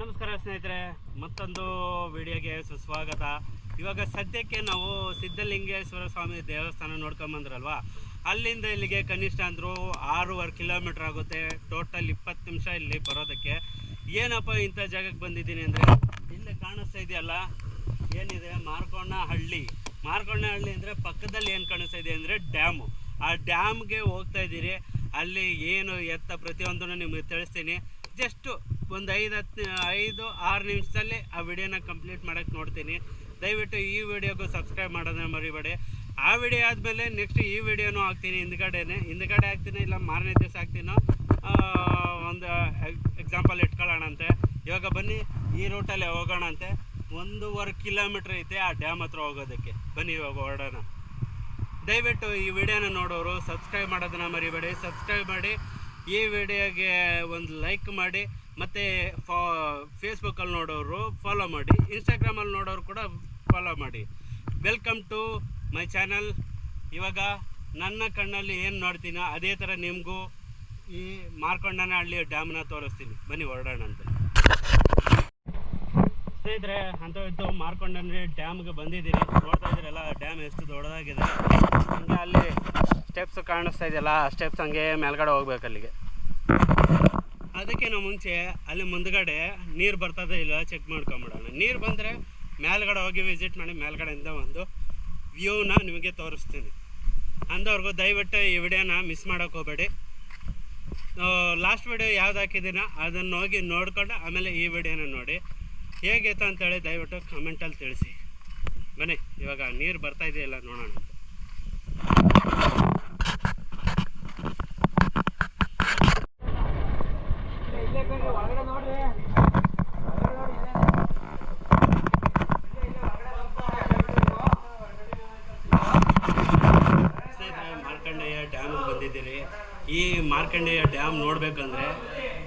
ನಮಸ್ಕಾರ ಸ್ನೇಹಿತರೆ, ಮತ್ತೊಂದು ವಿಡಿಯೋಗೆ ಸುಸ್ವಾಗತ. ಇವಾಗ ಸದ್ಯಕ್ಕೆ ನಾವು ಸಿದ್ಧಲಿಂಗೇಶ್ವರ ಸ್ವಾಮಿ ದೇವಸ್ಥಾನ ನೋಡ್ಕೊಂಬಂದ್ರಲ್ವಾ ಅಲ್ಲಿಂದ ಇಲ್ಲಿಗೆ ಕನಿಷ್ಠ ಅಂದರೂ ಆರೂವರೆ ಕಿಲೋಮೀಟ್ರ್ ಆಗುತ್ತೆ. ಟೋಟಲ್ ಇಪ್ಪತ್ತು ನಿಮಿಷ ಇಲ್ಲಿ ಬರೋದಕ್ಕೆ. ಏನಪ್ಪ ಇಂಥ ಜಾಗಕ್ಕೆ ಬಂದಿದ್ದೀನಿ ಅಂದರೆ? ಇಲ್ಲಿ ಕಾಣಿಸ್ತಾ ಇದೆಯಲ್ಲ? ಏನಿದೆ? ಮಾರ್ಕೊಂಡ ಹಳ್ಳಿ ಮಾರ್ಕೊಂಡ ಹಳ್ಳಿ ಅಂದರೆ ಪಕ್ಕದಲ್ಲಿ ಏನು ಕಾಣಿಸ್ತಾ ಇದೆ ಅಂದರೆ ಡ್ಯಾಮು. ಆ ಡ್ಯಾಮ್ಗೆ ಹೋಗ್ತಾ ಇದ್ದೀರಿ. ಅಲ್ಲಿ ಏನು ಎತ್ತ ಪ್ರತಿಯೊಂದನ್ನು ನಿಮಗೆ ತಿಳಿಸ್ತೀನಿ. ಜಸ್ಟ್ ಒಂದು ಐದು ಹತ್ತು, ಐದು, ಆರು ನಿಮಿಷದಲ್ಲಿ ಆ ವಿಡಿಯೋನ ಕಂಪ್ಲೀಟ್ ಮಾಡೋಕ್ಕೆ ನೋಡ್ತೀನಿ. ದಯವಿಟ್ಟು ಈ ವಿಡಿಯೋಗೂ ಸಬ್ಸ್ಕ್ರೈಬ್ ಮಾಡೋದನ್ನ ಮರಿಬೇಡಿ. ಆ ವಿಡಿಯೋ ಆದಮೇಲೆ ನೆಕ್ಸ್ಟ್ ಈ ವಿಡಿಯೋನೂ ಹಾಕ್ತೀನಿ ಹಿಂದ್ಗಡೆನೆ. ಹಿಂದ್ಗಡೆ ಹಾಕ್ತೀನಿ ಇಲ್ಲ ಮಾರನೇ ದಿವಸ ಹಾಕ್ತೀನೋ? ಒಂದು ಎಕ್ಸಾಂಪಲ್ ಇಟ್ಕೊಳ್ಳೋಣಂತೆ. ಇವಾಗ ಬನ್ನಿ, ಈ ರೂಟಲ್ಲಿ ಹೋಗೋಣಂತೆ. ಒಂದೂವರೆ ಕಿಲೋಮೀಟ್ರ್ ಐತೆ ಆ ಡ್ಯಾಮ್ ಹತ್ರ ಹೋಗೋದಕ್ಕೆ. ಬನ್ನಿ ಇವಾಗ ಹೊರಡೋಣ. ದಯವಿಟ್ಟು ಈ ವಿಡಿಯೋನ ನೋಡೋರು, ಸಬ್ಸ್ಕ್ರೈಬ್ ಮಾಡೋದನ್ನ ಮರಿಬೇಡಿ. ಸಬ್ಸ್ಕ್ರೈಬ್ ಮಾಡಿ ಈ ವಿಡಿಯೋಗೆ ಒಂದು ಲೈಕ್ ಮಾಡಿ, ಮತ್ತು ಫಾ ಫೇಸ್ಬುಕ್ಕಲ್ಲಿ ನೋಡೋರು ಫಾಲೋ ಮಾಡಿ ಇನ್ಸ್ಟಾಗ್ರಾಮಲ್ಲಿ ನೋಡೋರು ಕೂಡ ಫಾಲೋ ಮಾಡಿ. ವೆಲ್ಕಮ್ ಟು ಮೈ ಚಾನಲ್ ಇವಾಗ ನನ್ನ ಕಣ್ಣಲ್ಲಿ ಏನು ನೋಡ್ತೀನೋ ಅದೇ ಥರ ನಿಮಗೂ ಈ ಮಾರ್ಕೊಂಡನ ಹಳ್ಳಿ ಡ್ಯಾಮ್ನ ತೋರಿಸ್ತೀನಿ. ಬನ್ನಿ ಹೊರಡೋಣ ಅಂತ. ಸ್ನೇಹಿತರೆ ಅಂತ ಇದ್ದು ಮಾರ್ಕೊಂಡನೆ ಡ್ಯಾಮ್ಗೆ ಬಂದಿದ್ದೀನಿ ನೋಡ್ತಾ ಇದ್ದೀರಲ್ಲ, ಡ್ಯಾಮ್ ಎಷ್ಟು ದೊಡ್ಡದಾಗಿದೆ. ಹಂಗೆ ಅಲ್ಲಿ ಸ್ಟೆಪ್ಸ್ ಕಾಣಿಸ್ತಾ ಇದೆಯಲ್ಲ, ಆ ಸ್ಟೆಪ್ಸ್ ಹಂಗೆ ಮೇಲ್ಗಡೆ ಹೋಗ್ಬೇಕು ಅಲ್ಲಿಗೆ. ಅದಕ್ಕಿಂತ ಮುಂಚೆ ಅಲ್ಲಿ ಮುಂದ್ಗಡೆ ನೀರು ಬರ್ತದೆ ಇಲ್ಲ ಚೆಕ್ ಮಾಡ್ಕೊಂಬಿಡೋಣ. ನೀರು ಬಂದರೆ ಮೇಲ್ಗಡೆ ಹೋಗಿ ವಿಸಿಟ್ ಮಾಡಿ ಮೇಲ್ಗಡೆಯಿಂದ ಒಂದು ವ್ಯೂನ ನಿಮಗೆ ತೋರಿಸ್ತೀನಿ. ಅಂದವ್ರಿಗೂ ದಯವಿಟ್ಟು ಈ ವಿಡಿಯೋನ ಮಿಸ್ ಮಾಡೋಕೆ ಹೋಗಬೇಡಿ. ಲಾಸ್ಟ್ ವಿಡಿಯೋ ಯಾವ್ದು ಹಾಕಿದ್ದೀನ ಅದನ್ನು ಹೋಗಿ ನೋಡ್ಕೊಂಡು ಆಮೇಲೆ ಈ ವಿಡಿಯೋನ ನೋಡಿ. ಹೇಗಿತ್ತು ಅಂತೇಳಿ ದಯವಿಟ್ಟು ಕಮೆಂಟಲ್ಲಿ ತಿಳಿಸಿ. ಬನ್ನಿ, ಇವಾಗ ನೀರು ಬರ್ತಾ ಇದೆಯಲ್ಲ ನೋಡೋಣ ಅಂತ ಸ್ನೇಹಿತರೆ ಮಾರ್ಕಂಡೇಯ ಡ್ಯಾಮ್ಗೆ ಬಂದಿದ್ದೀರಿ ಈ ಮಾರ್ಕಂಡೇಯ ಡ್ಯಾಮ್ ನೋಡಬೇಕಂದ್ರೆ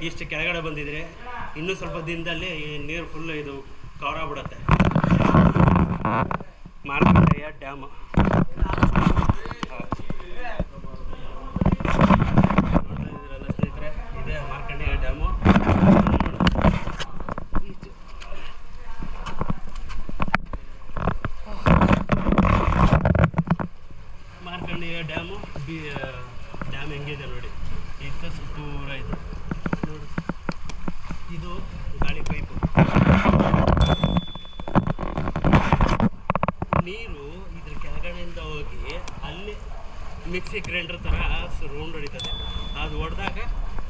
ಇಷ್ಟು ಕೆಳಗಡೆ ಬಂದಿದ್ರೆ ಇನ್ನೂ ಸ್ವಲ್ಪ ದಿನದಲ್ಲಿ ಈ ನೀರು ಫುಲ್ ಇದು ಕವರ್ ಬಿಡುತ್ತೆ ಮಾರ್ಕಂಡೇಯ ಡ್ಯಾಮು ನೋಡ್ತಾ ಇದ್ದೀರಲ್ಲ ಸ್ನೇಹಿತರೆ ಇದೇ ಮಾರ್ಕಂಡೇಯ ಡ್ಯಾಮು ಈಚೆ. ಮಾರ್ಕಂಡೇಯ ಡ್ಯಾಮು ಬಿ ಡ್ಯಾಮ್ ಹೆಂಗಿದೆ ನೋಡಿ ಇತ್ತ ಸುತ್ತೂರ ಇದೆ ನೋಡಿ ಇದು ಗಾಳಿ ಪೈಪು ನೀರು ಇದ್ರ ಕೆಳಗಡೆಯಿಂದ ಹೋಗಿ ಅಲ್ಲಿ ಮಿಕ್ಸಿ ಗ್ರೈಂಡರ್ ಥರ ರೌಂಡ್ ಹೊಡಿತದೆ ಅದು ಹೊಡೆದಾಗ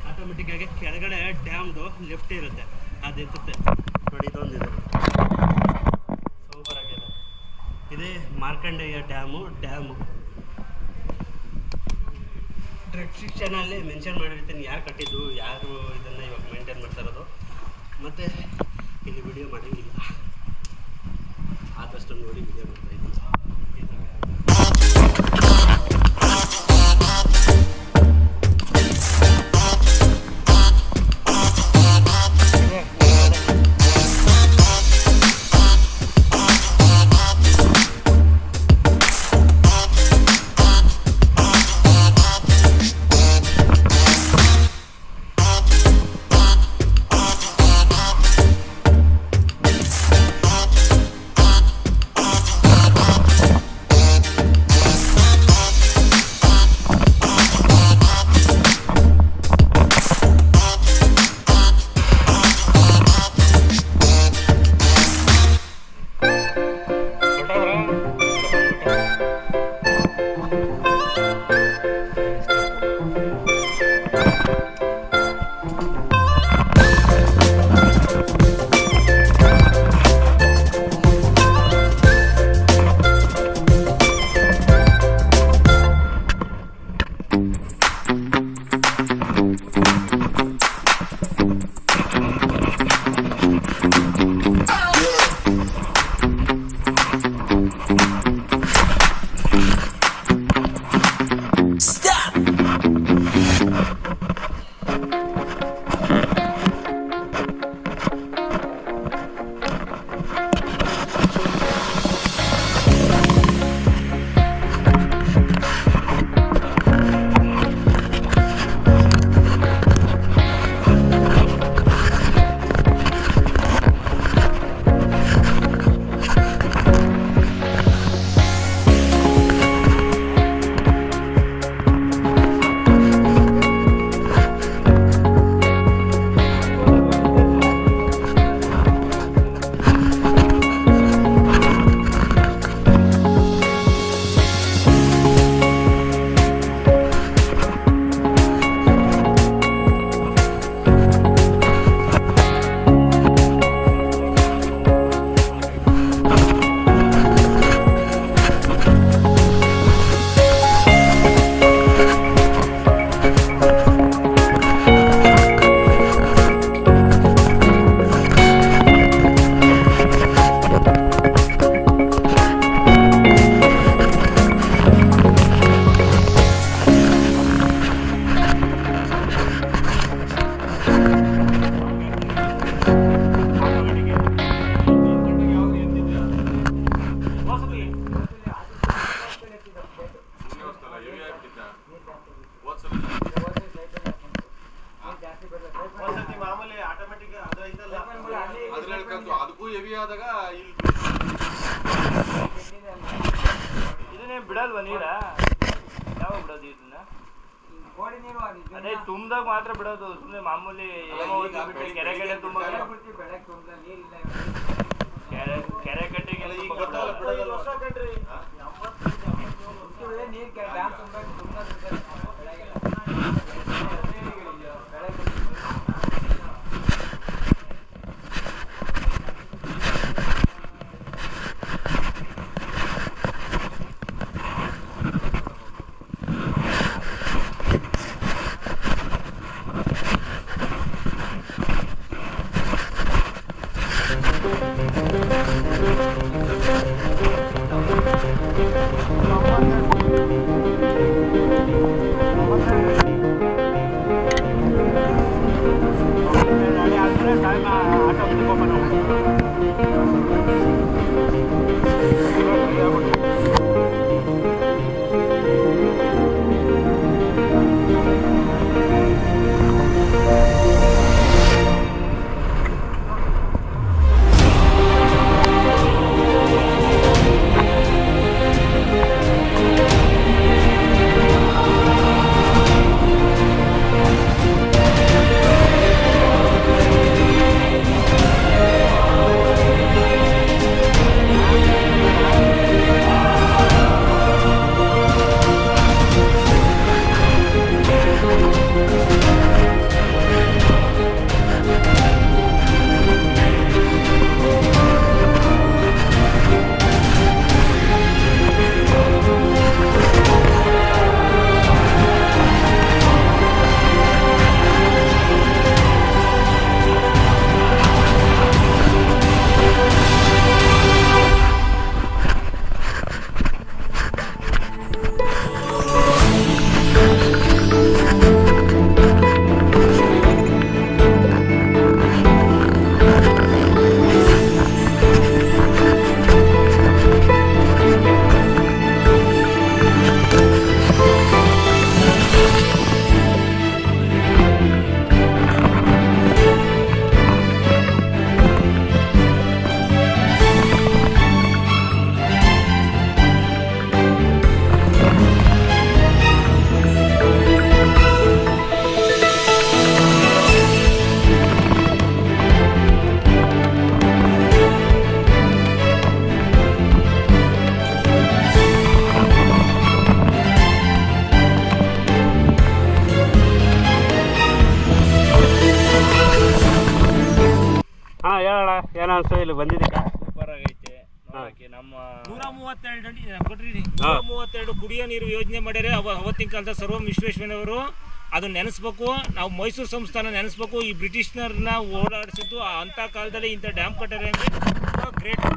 ಆಟೋಮೆಟಿಕ್ಕಾಗಿ ಕೆಳಗಡೆ ಡ್ಯಾಮ್ದು ಲಿಫ್ಟ್ ಇರುತ್ತೆ. ಅದು ಎತ್ತುತ್ತೆ. ನೋಡಿ ಸೂಪರ್ ಆಗಿದೆ. ಇದೇ ಮಾರ್ಕಂಡೇಯ ಡ್ಯಾಮು ಡ್ಯಾಮು ರೆಸ್ಟ್ರಿಕ್ಷನಲ್ಲಿ ಮೆನ್ಷನ್ ಮಾಡಿರ್ತೀನಿ. ಯಾರು ಕಟ್ಟಿದ್ದು, ಯಾರು ಇದನ್ನು ಇವಾಗ ಮೇಂಟೈನ್ ಮಾಡ್ತಾ ಇರೋದು. ಮತ್ತು ತುಂಬ್ದಾಗ ಮಾತ್ರ ಬಿಡೋದು ಸುಮ್ಮನೆ ಮಾಮೂಲಿ ಕೆರೆ ಕಡೆ ತುಂಬ ಕೆರೆ ಕೆರೆ ಕಟ್ಟೆಗೆ ಅಲ್ಲ, ಈಗ? ನೀರು ಡ್ಯಾಮ್ ತುಂಬ ಇಲ್ಲಿ ಬಂದಿದ್ದೀರಾ ಸೂಪರ್ ಆಗೈತೆ. ನೋಡಕ್ಕೆ ನಮ್ಮ ನೂರ ಮೂವತ್ತೆರಡು ಅಡಿ ಕೊಟ್ರಿ ನೂರ ಮೂವತ್ತೆರಡು ಕುಡಿಯೋ ನೀರು ಯೋಜನೆ ಮಾಡ್ಯಾರೆ. ಅವ ಅವತ್ತಿನ ಕಾಲದ ಸರ್ವ ವಿಶ್ವೇಶ್ವರಯ್ಯನವರು ಅದನ್ನ ನೆನೆಸ್ಬೇಕು. ನಾವು ಮೈಸೂರು ಸಂಸ್ಥಾನ ನೆನೆಸ್ಬೇಕು. ಈ ಬ್ರಿಟಿಷ್ನರ್ನ ಓಡಾಡಿಸಿದ್ದು ಅಂತ ಕಾಲದಲ್ಲಿ ಇಂಥ ಡ್ಯಾಮ್ ಕಟ್ಟಾರೆ ಅಂದರೆ ಗ್ರೇಟ್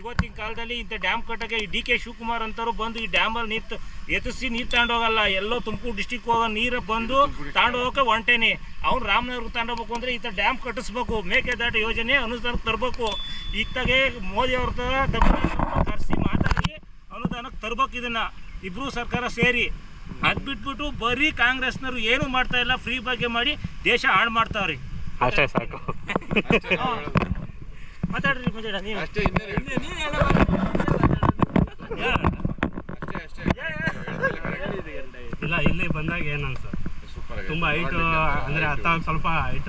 ಇವತ್ತಿನ ಕಾಲದಲ್ಲಿ ಇಂಥ ಡ್ಯಾಮ್ ಕಟ್ಟಕ್ಕೆ ಡಿ ಕೆ ಶಿವಕುಮಾರ್ ಅಂತವ್ರು ಬಂದು ಈ ಡ್ಯಾಮಲ್ಲಿ ನೀರು ಎತ್ತಿಸಿ ನೀರು ತಗೊಂಡೋಗಲ್ಲ ಎಲ್ಲೋ ತುಮಕೂರು ಡಿಸ್ಟಿಕ್ ಹೋಗೋ ನೀರು ಬಂದು ತಗೊಂಡೋಗಕ್ಕೆ ಹೊಂಟೇನೆ. ಅವ್ನು ರಾಮನಗರ ತಗೊಂಡೋಗ್ಬೇಕು ಅಂದರೆ ಈ ಥರ ಡ್ಯಾಮ್ ಕಟ್ಟಿಸ್ಬೇಕು. ಮೇಕೆದಾಟು ಯೋಜನೆ ಅನುದಾನಕ್ಕೆ ತರಬೇಕು. ಇತ್ತಾಗೆ ಮೋದಿ ಅವ್ರ ಥರ ಕರೆಸಿ ಮಾತಾಡಿ ಅನುದಾನಕ್ಕೆ ತರ್ಬೇಕು ಇದನ್ನ. ಇಬ್ರು ಸರ್ಕಾರ ಸೇರಿ. ಅದು ಬಿಟ್ಬಿಟ್ಟು ಬರೀ ಕಾಂಗ್ರೆಸ್ನವ್ರು ಏನು ಮಾಡ್ತಾ ಇಲ್ಲ. ಫ್ರೀ ಬಗ್ಗೆ ಮಾಡಿ ದೇಶ ಹಾಳು ಮಾಡ್ತಾವ್ರಿ. ಅಷ್ಟೇ ಸಾಕು. ಮಾತಾಡ್ರಿ ನೀವು. ಅಷ್ಟೇ ಇನ್ನೇನು ಹೇಳ್ತೀನಿ? ಅಷ್ಟೇ ಅಷ್ಟೇ ಇಲ್ಲ ಇಲ್ಲಿ ಬಂದಾಗ ಏನ್ ಅನ್ಸುತ್ತೆ? ಸೂಪರ್. ತುಂಬಾ ಹೈಟ್ ಅಂದ್ರೆ ಹತ್ತ ಸ್ವಲ್ಪ ಹೈಟ್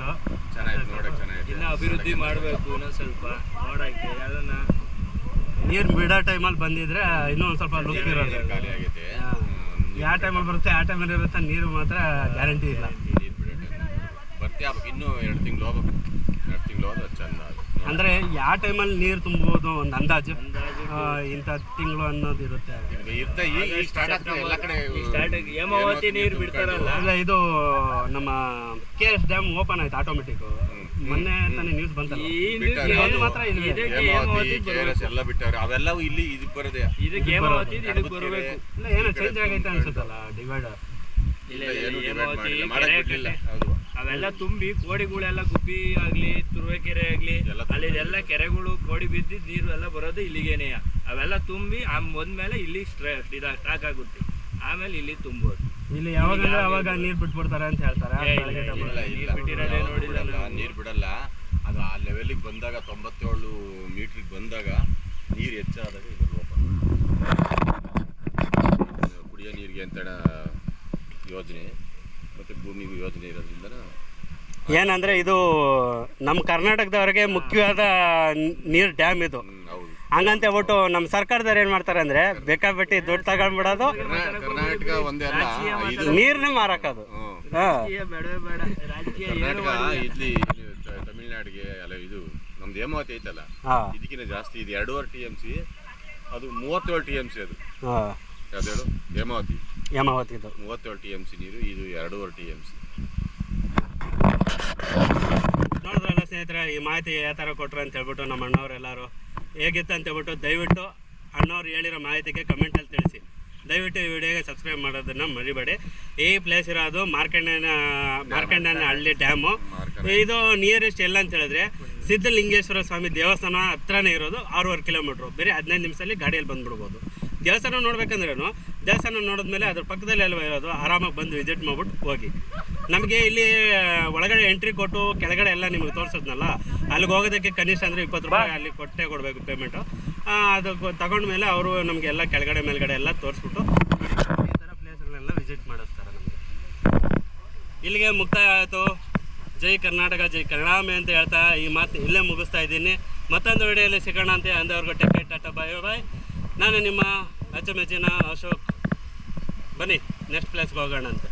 ಚೆನ್ನಾಗಿದೆ ನೋಡೋಕೆ ಚೆನ್ನಾಗಿದೆ ಇನ್ನ ಅಭಿವೃದ್ಧಿ ಮಾಡಬೇಕು ಇನ್ನೊಂದು ಸ್ವಲ್ಪ ನೋಡಕ್ಕೆ ಅದನ್ನ ನೀರ್ ಬಿಡೋ ಟೈಮಲ್ಲಿ ಬಂದಿದ್ರೆ ಇನ್ನೂ ಒಂದ್ ಸ್ವಲ್ಪ ಲುಕ್ ಇರೋದು. ಖಾಲಿ ಆಗೈತೆ. ಯಾವ ಟೈಮಲ್ಲಿ ಬರುತ್ತೆ ಆ ಟೈಮಲ್ಲಿ ಇರುತ್ತೆ ನೀರು ಮಾತ್ರ ಗ್ಯಾರಂಟಿ ಇಲ್ಲ. ನೀರು ಬಿಡೋ ಬರ್ತಿ ಆಗ್ಬೇಕು ಇನ್ನೂ ಎರಡು ತಿಂಗಳು ಹೋಗ್ಬೇಕು ಎರಡು ತಿಂಗಳು ಹೋದ್ರೆ ಚಂದ ಅದು. ನೋಡಕ್ಕೆ. ಅಂದ್ರೆ ಯಾವ ಟೈಮಲ್ಲಿ ನೀರು ತುಂಬೋದು ಒಂದು ಅಂದಾಜು? ಇಂಥ ತಿಂಗಳು ಅನ್ನೋದು ಇರುತ್ತೆ. ಹೇಮಾವತಿ ನೀರು ಬಿಡ್ತಾರಲ್ಲ. ಅಲ್ಲ ಇದು ನಮ್ಮ ಕೆ ಎಸ್ ಡ್ಯಾಮ್ ಓಪನ್ ಆಯ್ತು ಆಟೋಮೆಟಿಕ್ ಮೊನ್ನೆ ತಾನೇ ನ್ಯೂಸ್ ಬಂತಲ್ಲ. ಅದು ಮಾತ್ರ ಎಲ್ಲ ಬಿಟ್ಟವ್ರೆ ಅವೆಲ್ಲವೂ ಇಲ್ಲಿ ಇದಕ್ಕೆ ಬರೋದೇ. ಇದಕ್ಕೆ ಹೇಮಾವತಿ ಇದಕ್ಕೆ ಬರಬೇಕು. ಇಲ್ಲ ಏನೋ ಚೇಂಜ್ ಆಗೈತೆ ಅನ್ಸುತ್ತಲ್ಲ ಡಿವೈಡರ್ ಇಲ್ಲ ಹೇಮಾವತಿ ಅವೆಲ್ಲ ತುಂಬಿ ಕೋಡಿಗಳೆಲ್ಲ ಗುಬ್ಬಿ ಆಗ್ಲಿ ತುರುವೇಕೆರೆ ಆಗ್ಲಿ ಅಲ್ಲಿದೆಲ್ಲ ಕೆರೆಗಳು ಕೋಡಿ ಬಿದ್ದು ನೀರು ಎಲ್ಲ ಬರೋದು ಇಲ್ಲಿಗೇನೆ ಅವೆಲ್ಲ ತುಂಬಿ ಆ ಬಂದ್ಮೇಲೆ ಇಲ್ಲಿ ಸ್ಟಾಕ್ ಆಗುತ್ತೆ. ಆಮೇಲೆ ಇಲ್ಲಿ ತುಂಬೋದು. ಇಲ್ಲಿ ಯಾವಾಗಂದ್ರೆ ಅವಾಗ ನೀರ್ ಬಿಟ್ಬಿಡ್ತಾರೆ ಅಂತ ಹೇಳ್ತಾರೆ. ನೀರ್ ಬಿಟ್ಟಿರೋದೇ. ನೀರ್ ಬಿಡಲ್ಲ. ಅದು ಆ ಲೆವೆಲಿಗೆ ಬಂದಾಗ ತೊಂಬತ್ತೇಳು ಮೀಟರ್ ಬಂದಾಗ ನೀರು ಹೆಚ್ಚಾದಾಗ ಇದು ಓಪನ್ ಕುಡಿಯೋ ನೀರಿಗೆ ಅಂತ ಯೋಜನೆ. ಮತ್ತು ಭೂಮಿ ಯೋಜನೆ ಇರೋದ್ರಿಂದ ಏನಂದ್ರೆ ಇದು ನಮ್ಮ ಕರ್ನಾಟಕದವ್ರಿಗೆ ಮುಖ್ಯವಾದ ನೀರು ಡ್ಯಾಮ್ ಇದು. ಹೌದು. ಹಂಗಂತ ಒಟ್ಟು ನಮ್ಮ ಸರ್ಕಾರದವ್ರು ಏನು ಮಾಡ್ತಾರೆ ಅಂದ್ರೆ ಬೇಕಾಬಿಟ್ಟು ದುಡ್ಡು ತಗೊಂಡ್ಬಿಡೋದು ಬಿಡೋದು ಕರ್ನಾಟಕ ಒಂದೇ ಅಲ್ಲ ಇದು ನೀರನ್ನೇ ಮಾರಾಕೋದು. ಹಾಂ. ಕರ್ನಾಟಕ ಇಲ್ಲಿ ತಮಿಳ್ನಾಡಿಗೆ ಅಲ್ಲ ಇದು ನಮ್ದು ಹೇಮಾವತಿ ಐತಲ್ಲ? ಹಾಂ. ಇದಕ್ಕಿಂತ ಜಾಸ್ತಿ ಇದು ಎರಡೂವರೆ ಟಿ ಎಂ ಸಿ ಅದು ಮೂವತ್ತೇಳು ಟಿ ಎಂ ಸಿ ಅದು. ಹಾಂ. ಯಾವ್ದು ಹೇಳು ಹೇಮಾವತಿ ಇದು. ಮೂವತ್ತೇಳು ಟಿ ಎಂ ಸಿ ನೀರು ಇದು ಎರಡೂವರೆ ಟಿ ಎಂ ಸಿ ನೋಡಿದ್ರಲ್ಲ ಸ್ನೇಹಿತರೆ ಈ ಮಾಹಿತಿ ಯಾವ ಥರ ಕೊಟ್ರು ಅಂತ ಹೇಳ್ಬಿಟ್ಟು ನಮ್ಮ ಅಣ್ಣವರೆಲ್ಲರೂ ಹೇಗಿತ್ತು ಅಂತ ಹೇಳ್ಬಿಟ್ಟು ದಯವಿಟ್ಟು ಅಣ್ಣವ್ರು ಹೇಳಿರೋ ಮಾಹಿತಿಗೆ ಕಮೆಂಟಲ್ಲಿ ತಿಳಿಸಿ. ದಯವಿಟ್ಟು ಈ ವಿಡಿಯೋಗೆ ಸಬ್ಸ್ಕ್ರೈಬ್ ಮಾಡೋದನ್ನು ಮರಿಬೇಡಿ. ಈ ಪ್ಲೇಸ್ ಇರೋದು ಮಾರ್ಕಂಡನ ಮಾರ್ಕಂಡನ ಹಳ್ಳಿ ಡ್ಯಾಮು ಇದು ನಿಯರೆಸ್ಟ್ ಎಲ್ಲ ಅಂತ ಹೇಳಿದ್ರೆ ಸಿದ್ಧಲಿಂಗೇಶ್ವರ ಸ್ವಾಮಿ ದೇವಸ್ಥಾನ ಹತ್ರನೇ ಇರೋದು ಆರೂವರೆ ಕಿಲೋಮೀಟ್ರು ಬೇರೆ ಹದಿನೈದು ನಿಮಿಷದಲ್ಲಿ ಗಾಡಿಯಲ್ಲಿ ಬಂದ್ಬಿಡ್ಬೋದು. ದೇವಸ್ಥಾನ ನೋಡ್ಬೇಕಂದ್ರೇನು ದೇವಸ್ಥಾನ ನೋಡಿದ್ಮೇಲೆ ಅದ್ರ ಪಕ್ಕದಲ್ಲಿ ಎಲ್ಲ ಇರೋದು ಆರಾಮಾಗಿ ಬಂದು ವಿಸಿಟ್ ಮಾಡ್ಬಿಟ್ಟು ಹೋಗಿ. ನಮಗೆ ಇಲ್ಲಿ ಒಳಗಡೆ ಎಂಟ್ರಿ ಕೊಟ್ಟು ಕೆಳಗಡೆ ಎಲ್ಲ ನಿಮಗೆ ತೋರಿಸೋದ್ನಲ್ಲ ಅಲ್ಲಿಗೆ ಹೋಗೋದಕ್ಕೆ ಕನಿಷ್ಠ ಅಂದರೆ ಇಪ್ಪತ್ತು ರೂಪಾಯಿ ಅಲ್ಲಿ ಕೊಟ್ಟೆ ಕೊಡಬೇಕು ಪೇಮೆಂಟು ಅದು ತಗೊಂಡ್ಮೇಲೆ ಅವರು ನಮಗೆ ಎಲ್ಲ ಕೆಳಗಡೆ ಮೇಲ್ಗಡೆ ಎಲ್ಲ ತೋರಿಸ್ಬಿಟ್ಟು ಈ ಥರ ಪ್ಲೇಸ್ಗಳನ್ನೆಲ್ಲ ವಿಸಿಟ್ ಮಾಡಿಸ್ತಾರೆ ನಮಗೆ. ಇಲ್ಲಿಗೆ ಮುಕ್ತಾಯ ಆಯಿತು ಜೈ ಕರ್ನಾಟಕ ಜೈ ಕನ್ನಡಾಮೆ ಅಂತ ಹೇಳ್ತಾ ಈ ಮಾತು ಇಲ್ಲೇ ಮುಗಿಸ್ತಾ ಇದ್ದೀನಿ. ಮತ್ತೊಂದು ವಿಡಿಯೋಲಿ ಸಿಗೋಣ ಅಂತ ಅಂದವ್ರಿಗೆ ಟೆಕ್ ಟಾಟಾ ಬಾಯ್ ಬಾಯ್ ನಾನು ನಿಮ್ಮ ಅಚ್ಚಮೆಚ್ಚಿನ ಅಶೋಕ್. ಬನ್ನಿ ನೆಕ್ಸ್ಟ್ ಪ್ಲೇಸ್ಗೆ ಹೋಗೋಣ ಅಂತ.